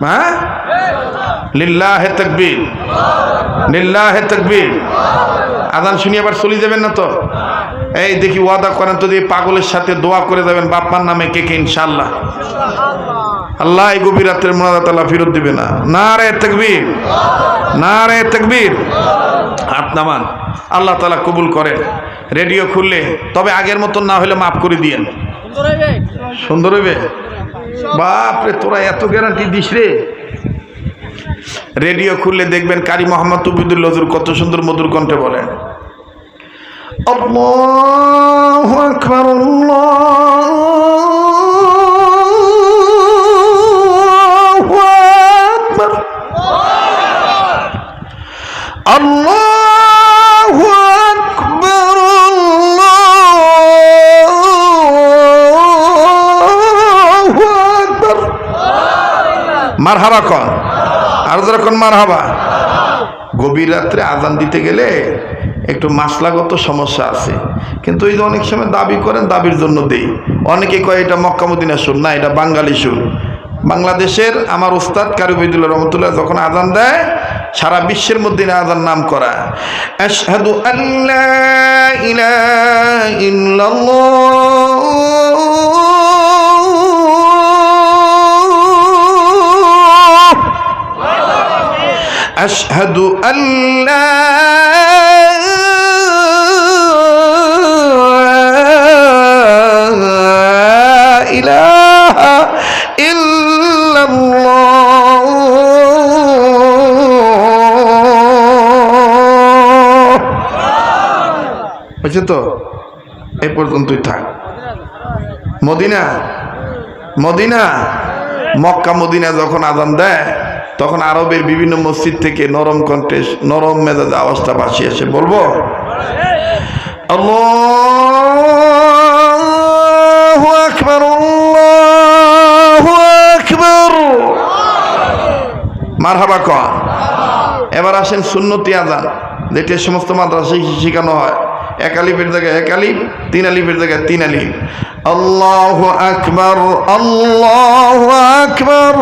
হ্যাঁ? লিল্লাহে তকবীর। লিল্লাহে তকবীর। আদান শুনি আবার চলে যাবেন না তো? এই দেখি ওয়াদা করেন তো দিয়ে পাগলের সাথে দোয়া করে যাবেন বাপ্পার নামে কে কে ইনশাল্লাহ আল্লাহ এই গভীর রাত্রের মোনাজাত আল্লাহ ফেরত দিবে না। না রে তকবীর। না রে তকবীর। হাত নামান। আল্লাহ তালা কবুল করেন। রেডিও খুললে তবে আগের মতন না হলে মাফ করে দিয়েন। সুন্দর হইবে? বাপরে, তোরা এত গ্যারান্টি দিস রে। রেডিও খুললে দেখবেন কারি মোহাম্মদ তুবিদুল নজুর কত সুন্দর মধুর কণ্ঠে বলেন। আকবার, আল্লাহু মারহাবা কন। আর যারা কোন মারহাবা? গভীর রাত্রে আজান দিতে গেলে একটু মাসলাগত সমস্যা আছে। কিন্তু এই যে অনেক সময় দাবি করেন, দাবির জন্য দেই। অনেকে কয়, এটা মক্কামুদ্দিনা সুর, না, এটা বাঙালি সুর। বাংলাদেশের আমার উস্তাদ কারিবুদ্দুল্লাহ রহমতুল্লাহ যখন আজান দেয়, সারা বিশ্বের মধ্যে আজান নাম করা। আল্লাহ أشهد أن لا إله إلا الله হয়েছে তো এই পর্যন্তই থাক মদিনা মদিনা মক্কা মদিনা যখন আজান দেয় তখন আরবের বিভিন্ন মসজিদ থেকে নরম কণ্ঠে নরম মেজাজ আওয়াজটা ভাসি আসে বলব আকবার আকবার। মারহাবা কন এবার আসেন সুন্নতি আজান, যেটা সমস্ত মাদ্রাসায় শেখানো হয়। এক আলিফের জায়গায় এক আলিফ, তিন আলিফের জায়গায় তিন আলিফ। আল্লাহু আকবার আল্লাহু আকবার।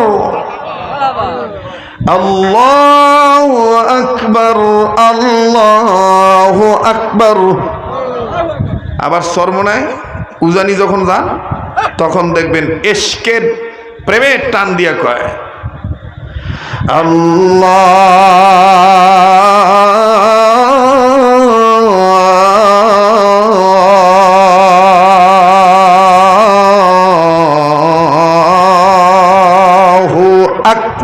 আল্লাহু আকবার, আল্লাহ আকবর। আবার সরমনায় উজানি যখন যান, তখন দেখবেন এসকের প্রেমের টান দিয়া কয়, আল্লাহু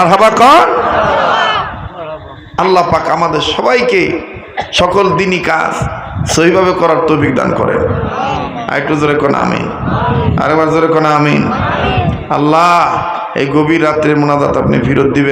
মারহাবা কন আল্লাহ পাক আমাদের সবাইকে সকল দিনই কাজ সহিভাবে করার তৌফিক দান করেন। একটু জোরে কোন আমিন। আরেকবার জোরে কোন আমিন। আল্লাহ, এই গভীর রাত্রের মোনাজাত আপনি ফেরত দিবেন।